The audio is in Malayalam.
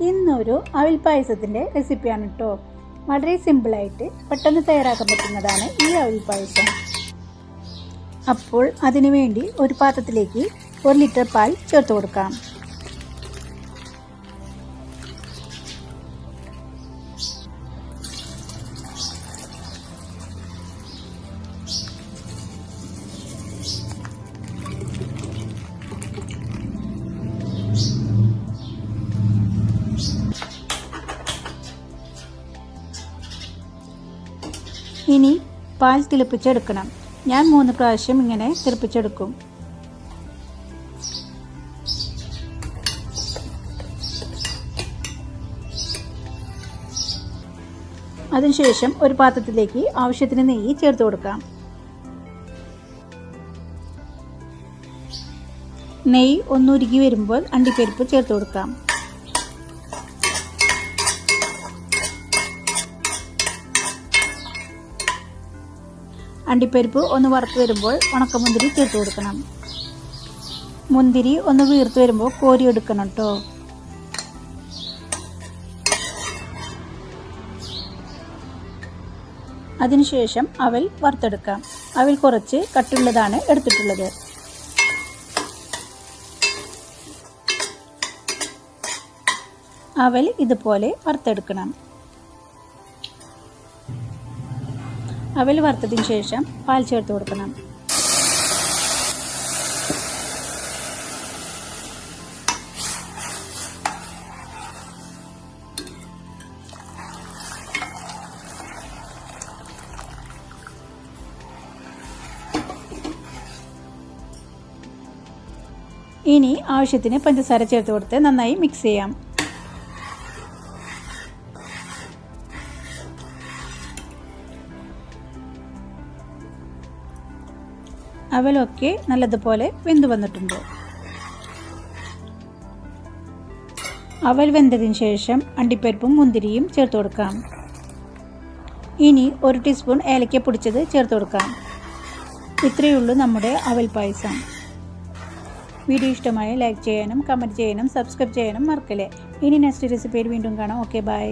ഇന്നൊരു അവിൽ പായസത്തിന്റെ റെസിപ്പിയാണ് കേട്ടോ വളരെ സിമ്പിളായിട്ട് പെട്ടെന്ന് തയ്യാറാക്കാൻ പറ്റുന്നതാണ് ഈ അവിൽ പായസം അപ്പോൾ അതിനുവേണ്ടി ഒരു പാത്രത്തിലേക്ക് ഒരു ലിറ്റർ പാൽ ചേർത്ത് കൊടുക്കാം. ഇനി പാൽ തിളപ്പിച്ചെടുക്കണം. ഞാൻ മൂന്ന് പ്രാവശ്യം ഇങ്ങനെ തിളപ്പിച്ചെടുക്കും. അതിനുശേഷം ഒരു പാത്രത്തിലേക്ക് ആവശ്യത്തിന് നെയ്യ് ചേർത്ത് കൊടുക്കാം. നെയ്യ് ഒന്നുരുകി വരുമ്പോൾ അണ്ടിപ്പരിപ്പ് ചേർത്ത് കൊടുക്കാം. അണ്ടിപ്പരിപ്പ് ഒന്ന് വറുത്ത് വരുമ്പോൾ ഉണക്കമുന്തിരി ചേർത്ത് കൊടുക്കണം. മുന്തിരി ഒന്ന് വീർത്ത് വരുമ്പോൾ കോരി എടുക്കണം കേട്ടോ അതിനുശേഷം അവൽ വറുത്തെടുക്കാം. അവൽ കുറച്ച് കട്ടുള്ളതാണ് എടുത്തിട്ടുള്ളത്. അവൽ ഇതുപോലെ വറുത്തെടുക്കണം. അവൽ വറുത്തതിന് ശേഷം പാൽ ചേർത്ത് കൊടുക്കണം. ഇനി ആവശ്യത്തിന് പഞ്ചസാര ചേർത്ത് കൊടുത്ത് നന്നായി മിക്സ് ചെയ്യാം. അവലൊക്കെ നല്ലതുപോലെ വെന്ത് വന്നിട്ടുണ്ട്. അവൽ വെന്തതിന് ശേഷം അണ്ടിപ്പരിപ്പും മുന്തിരിയും ചേർത്ത് കൊടുക്കാം. ഇനി ഒരു ടീസ്പൂൺ ഏലക്ക പൊടിച്ചത് ചേർത്ത് കൊടുക്കാം. ഇത്രയേ ഉള്ളൂ നമ്മുടെ അവൽ പായസം. വീഡിയോ ഇഷ്ടമായ ലൈക്ക് ചെയ്യാനും കമന്റ് ചെയ്യാനും സബ്സ്ക്രൈബ് ചെയ്യാനും മറക്കല്ലേ. ഇനി നെക്സ്റ്റ് റെസിപ്പിയിൽ വീണ്ടും കാണാം. Okay bye